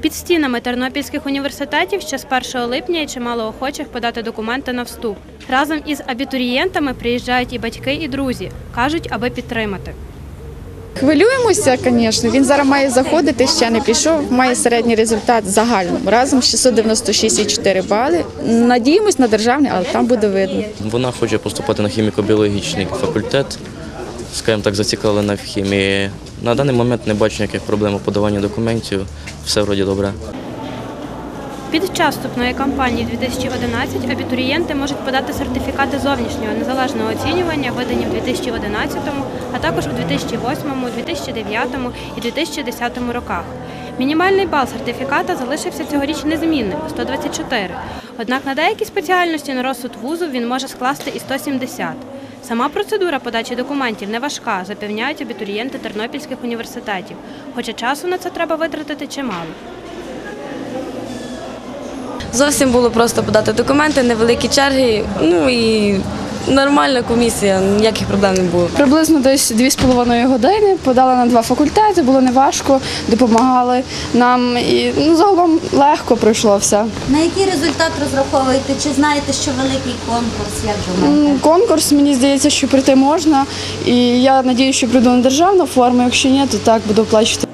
Під стінами тернопільських університетів ще з 1 липня є чимало охочих подати документи на вступ. Разом із абітурієнтами приїжджають і батьки, і друзі. кажуть, аби підтримати. Хвилюємося, звісно. Він зараз має заходити, ще не пішов. Має середній результат загальному. Разом 696,4 бали. Надіємось на державний, але там буде видно. Вона хоче поступати на хіміко-біологічний факультет, скажімо так, зацікавлена в хімії. На даний момент не бачу ніяких проблем у подаванні документів, все вроді добре. Під час вступної кампанії 2011 абітурієнти можуть подати сертифікати зовнішнього незалежного оцінювання, видані в 2011, а також у 2008, 2009 і 2010 роках. Мінімальний бал сертифіката залишився цьогоріч незмінним 124. Однак на деякі спеціальності на розсуд вузу він може скласти і 170. Сама процедура подачі документів не важка, запевняють абітурієнти тернопільських університетів, хоча часу на це треба витратити чимало. Зовсім було просто подати документи, невеликі черги, ну і нормальна комісія, ніяких проблем не було. Приблизно десь 2,5 години подала на два факультети, було неважко, допомагали нам. І ну, загалом легко пройшло все. На який результат розраховуєте? Чи знаєте, що великий конкурс? Як думаєте? Конкурс, мені здається, що прийти можна. І я надію, що прийду на державну форму. Якщо ні, то так буду оплачувати.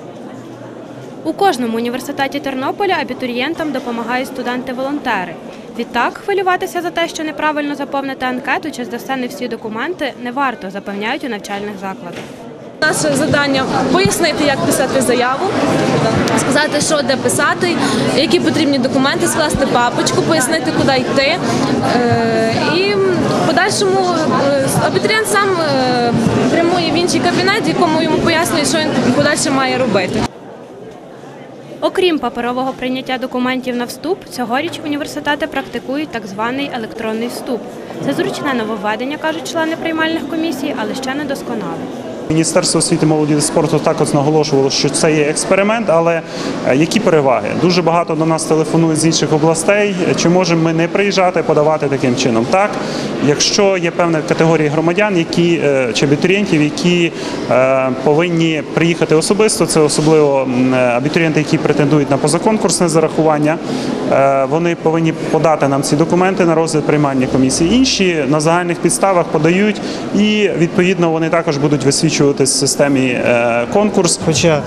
У кожному університеті Тернополя абітурієнтам допомагають студенти-волонтери. Відтак, хвилюватися за те, що неправильно заповнити анкету чи здасте не всі документи, не варто, запевняють у навчальних закладах. Наше завдання пояснити, як писати заяву, сказати, що де писати, які потрібні документи, скласти папочку, пояснити, куди йти. Е, І в подальшому е, абітурієнт сам е, прямує в інший кабінет, якому йому пояснюють, що він подальше має робити. Окрім паперового прийняття документів на вступ, цьогоріч університети практикують так званий електронний вступ. Це зручне нововведення, кажуть члени приймальних комісій, але ще не досконале. Міністерство освіти, молоді та спорту також наголошувало, що це є експеримент, але е, які переваги? Дуже багато до нас телефонують з інших областей. Чи можемо ми не приїжджати, подавати таким чином? Так, якщо є певна категорія громадян, які е, чи абітурієнтів, які е, повинні приїхати особисто, це особливо абітурієнти, які претендують на позаконкурсне зарахування. Е, Вони повинні подати нам ці документи на розгляд приймальні комісії. Інші на загальних підставах подають, і відповідно вони також будуть висвічуватись в системі е, конкурс. Хоча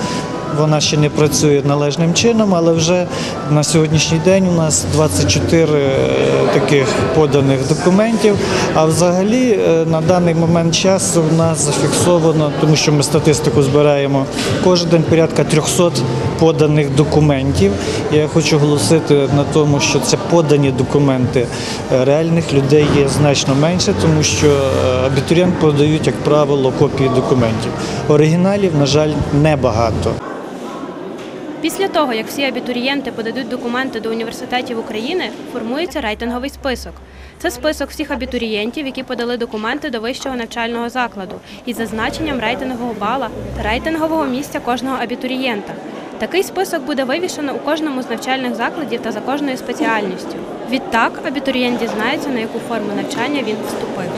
вона ще не працює належним чином, але вже на сьогоднішній день у нас 24 е, таких поданих документів. А взагалі на даний момент часу в нас зафіксовано, тому що ми статистику збираємо кожен день порядка 300 поданих документів. Я хочу оголосити на тому, що це подані документи Е, реальних людей є значно менше, тому що е, абітурієнт подають, як правило, копії документів. Оригіналів, на жаль, небагато. Після того, як всі абітурієнти подадуть документи до університетів України, формується рейтинговий список. Це список всіх абітурієнтів, які подали документи до вищого навчального закладу із зазначенням рейтингового бала та рейтингового місця кожного абітурієнта. Такий список буде вивішено у кожному з навчальних закладів та за кожною спеціальністю. Відтак абітурієнт дізнається, на яку форму навчання він вступив.